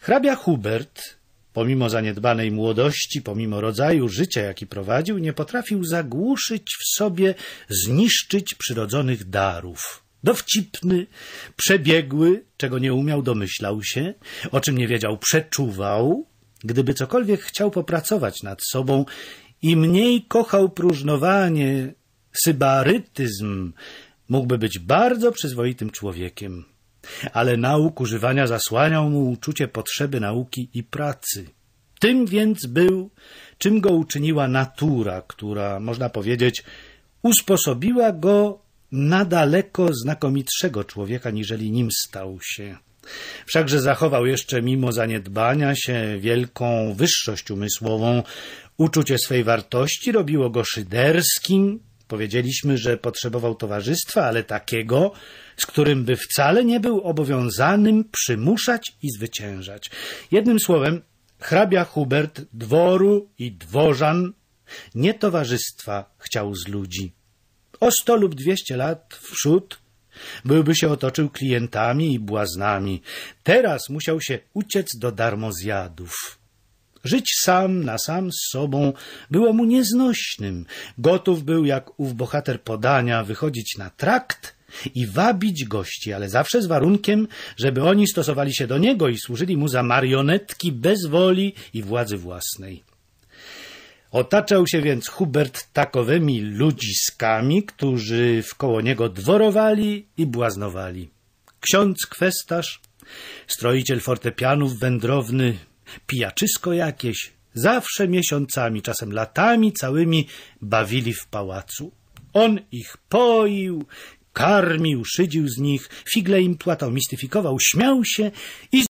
Hrabia Hubert, pomimo zaniedbanej młodości, pomimo rodzaju życia, jaki prowadził, nie potrafił zagłuszyć w sobie, zniszczyć przyrodzonych darów. Dowcipny, przebiegły, czego nie umiał, domyślał się, o czym nie wiedział, przeczuwał. Gdyby cokolwiek chciał popracować nad sobą i mniej kochał próżnowanie, sybarytyzm, mógłby być bardzo przyzwoitym człowiekiem ale nauk używania zasłaniał mu uczucie potrzeby nauki i pracy. Tym więc był, czym go uczyniła natura, która, można powiedzieć, usposobiła go na daleko znakomitszego człowieka, niżeli nim stał się. Wszakże zachował jeszcze mimo zaniedbania się wielką wyższość umysłową, uczucie swej wartości robiło go szyderskim, Powiedzieliśmy, że potrzebował towarzystwa, ale takiego, z którym by wcale nie był obowiązanym przymuszać i zwyciężać. Jednym słowem, hrabia Hubert dworu i dworzan, nie towarzystwa chciał z ludzi. O sto lub dwieście lat w przód byłby się otoczył klientami i błaznami. Teraz musiał się uciec do darmozjadów. Żyć sam na sam z sobą było mu nieznośnym. Gotów był, jak ów bohater podania, wychodzić na trakt i wabić gości, ale zawsze z warunkiem, żeby oni stosowali się do niego i służyli mu za marionetki bez woli i władzy własnej. Otaczał się więc Hubert takowymi ludziskami, którzy wkoło niego dworowali i błaznowali. Ksiądz kwestarz, stroiciel fortepianów wędrowny, pijaczysko jakieś, zawsze miesiącami, czasem latami całymi bawili w pałacu. On ich poił, karmił, szydził z nich, figle im płatał, mistyfikował, śmiał się i